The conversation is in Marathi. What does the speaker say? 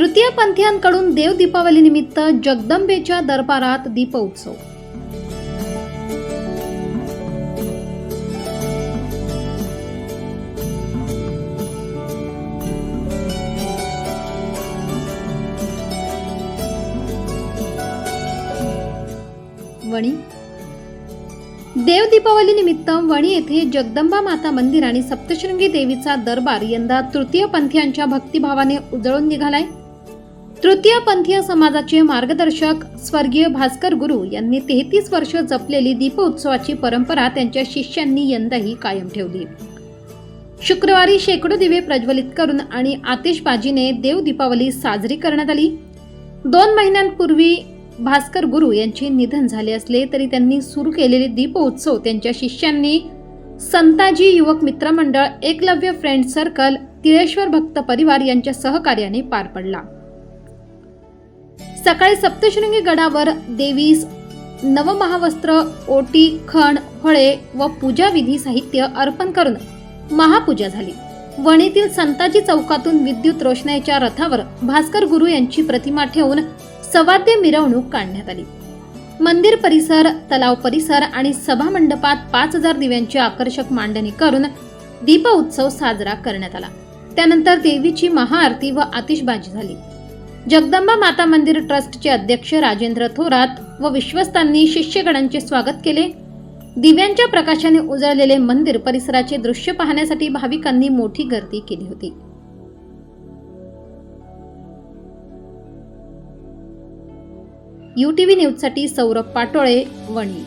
तृतीय पंथीयांकडून देव दीपावली निमित्त जगदंबेच्या दरबारात दीपोत्सव वणी. देव दीपावली निमित्त वणी येथे जगदंबा माता मंदिर आणि सप्तशृंगी देवीचा दरबार यंदा तृतीय पंथीयांच्या भक्तिभावाने उजळून निघालाय. तृतीय पंथीय समाजाचे मार्गदर्शक स्वर्गीय भास्कर गुरु यांनी तेहतीस वर्ष जपलेली दीपोत्सवाची परंपरा त्यांच्या शिष्यांनी यंदाही कायम ठेवली. शुक्रवारी शेकडो दिवे प्रज्वलित करून आणि आतिषबाजीने देव दीपावली साजरी करण्यात आली. दोन महिन्यांपूर्वी भास्कर गुरु यांचे निधन झाले असले तरी त्यांनी सुरू केलेले दीपोत्सव त्यांच्या शिष्यांनी संताजी युवक मित्रमंडळ एकलव्य फ्रेंड सर्कल तिळेश्वर भक्त परिवार यांच्या सहकार्याने पार पडला. सकाळी सप्तशृंगी गडावर देवीस नवमहावस्त्र ओटी खण फळे व पूजाविधी साहित्य अर्पण करून महापूजा झाली. वणीतील संताजी चौकातून विद्युत रोषणाईच्या रथावर भास्कर गुरु यांची प्रतिमा ठेवून सवाद्य मिरवणूक काढण्यात आली. मंदिर परिसर तलाव परिसर आणि सभा मंडपात पाच हजार दिव्यांची आकर्षक मांडणी करून दीप उत्सव साजरा करण्यात आला. त्यानंतर देवीची महाआरती व आतिषबाजी झाली. जगदंबा माता मंदिर ट्रस्टचे अध्यक्ष राजेंद्र थोरात व विश्वस्तांनी शिष्यगणांचे स्वागत केले. दिव्यांच्या प्रकाशाने उजळलेले मंदिर परिसराचे दृश्य पाहण्यासाठी भाविकांनी मोठी गर्दी केली होती. यू टी व्ही न्यूजसाठी सौरभ पाटोळे वणी.